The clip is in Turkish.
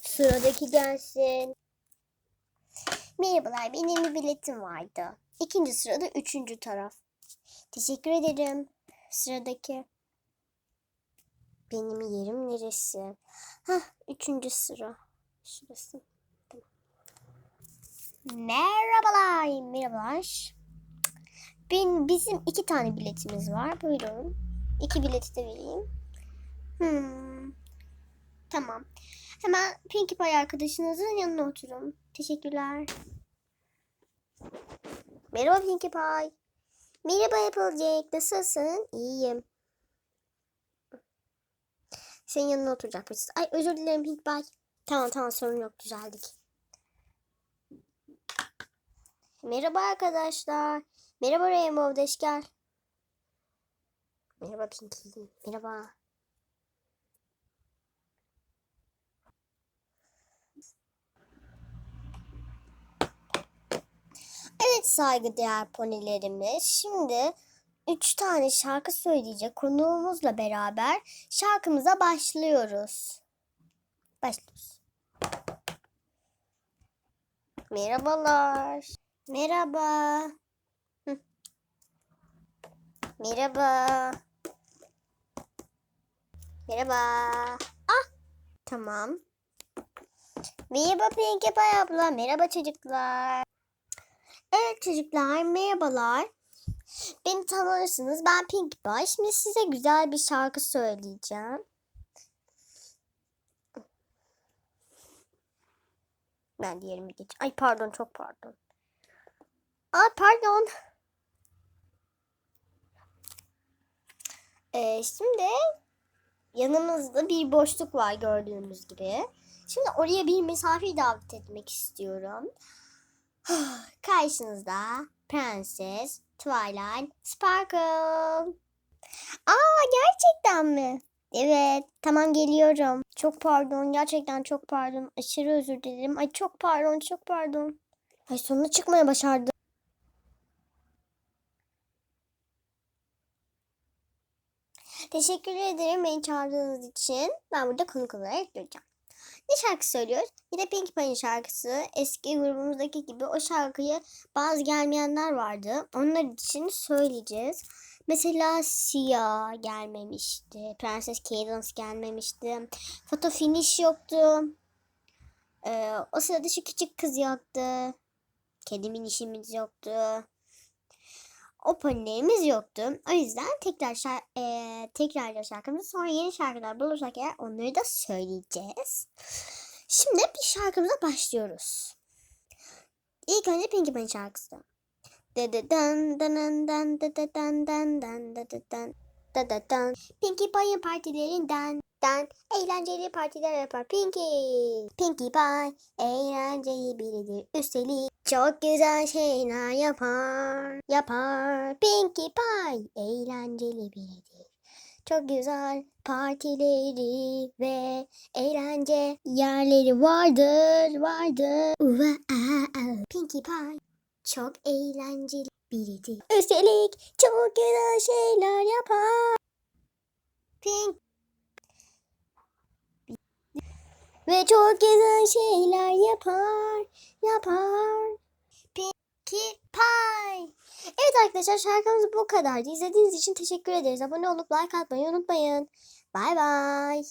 Sıradaki gelsin. Merhabalar, benim bir biletim vardı. İkinci sırada üçüncü taraf. Teşekkür ederim. Sıradaki. Benim yerim neresi? Hah, üçüncü sıra. Şurası. Tamam. Merhabalar, merhabalar. Ben, bizim iki tane biletimiz var. Buyurun. İki bileti de vereyim. Hmm. Tamam. Hemen Pinkie Pie arkadaşınızın yanına oturun. Teşekkürler. Merhaba Pinkie Pie. Merhaba Applejack. Nasılsın? İyiyim. Senin yanına oturacakmışız. Ay özür dilerim Pie. Tamam tamam sorun yok düzeldik. Merhaba arkadaşlar. Merhaba Rainbow Dash gel. Merhaba Pinkie. Merhaba. Evet saygıdeğer ponilerimiz. Şimdi üç tane şarkı söyleyecek konuğumuzla beraber şarkımıza başlıyoruz. Başlıyoruz. Merhabalar. Merhaba. Merhaba. Merhaba. Ah. Tamam. Merhaba Pinkie Pie abla. Merhaba çocuklar. Evet çocuklar merhabalar. Beni tanırsınız. Ben Pinkie Pie. Şimdi size güzel bir şarkı söyleyeceğim. Ben diğerimi geç. Ay pardon çok pardon. Ay pardon. Ee, şimdi yanımızda bir boşluk var gördüğünüz gibi. Şimdi oraya bir misafir davet etmek istiyorum. Karşınızda Prenses Twilight Sparkle. Aa gerçekten mi? Evet tamam geliyorum. Çok pardon gerçekten çok pardon. Aşırı özür dilerim. Ay çok pardon çok pardon. Ay sonunda çıkmaya başardım. Teşekkür ederim beni çağırdığınız için. Ben burada konuk olarak duracağım. Ne şarkı söylüyoruz? Yine Pink Pie'nin şarkısı. Eski grubumuzdaki gibi o şarkıyı bazı gelmeyenler vardı. Onlar için söyleyeceğiz. Mesela Sia gelmemişti. Prenses Cadence gelmemişti. Photo Finish yoktu. Ee, o sırada şu küçük kız yoktu. Kedimin işimiz yoktu. O ponilerimiz yoktu. O yüzden tekrar şar e, tekrar şarkımızı sonra yeni şarkılar bulursak eğer onları da söyleyeceğiz. Şimdi bir şarkımıza başlıyoruz. İlk önce Pinkie Pie şarkısı. Dıdıdan dan dan dıdıdan dan dan dıdıdan dıdıdan Pinkie Pie partilerinden den eğlenceli partiler yapar Pinkie. Pinkie Pie eğlenceli biridir. Üstelik çok güzel şeyler yapar. Yapar. Pinkie Pie eğlenceli biridir. Çok güzel partileri ve eğlence yerleri vardır, vardır. Aa. Pinkie Pie çok eğlenceli biridir. Üstelik çok güzel şeyler yapar. Pink ve çok güzel şeyler yapar, yapar. Pinkie Pie. Evet arkadaşlar şarkımız bu kadardı. İzlediğiniz için teşekkür ederiz. Abone olup like atmayı unutmayın. Bay bay.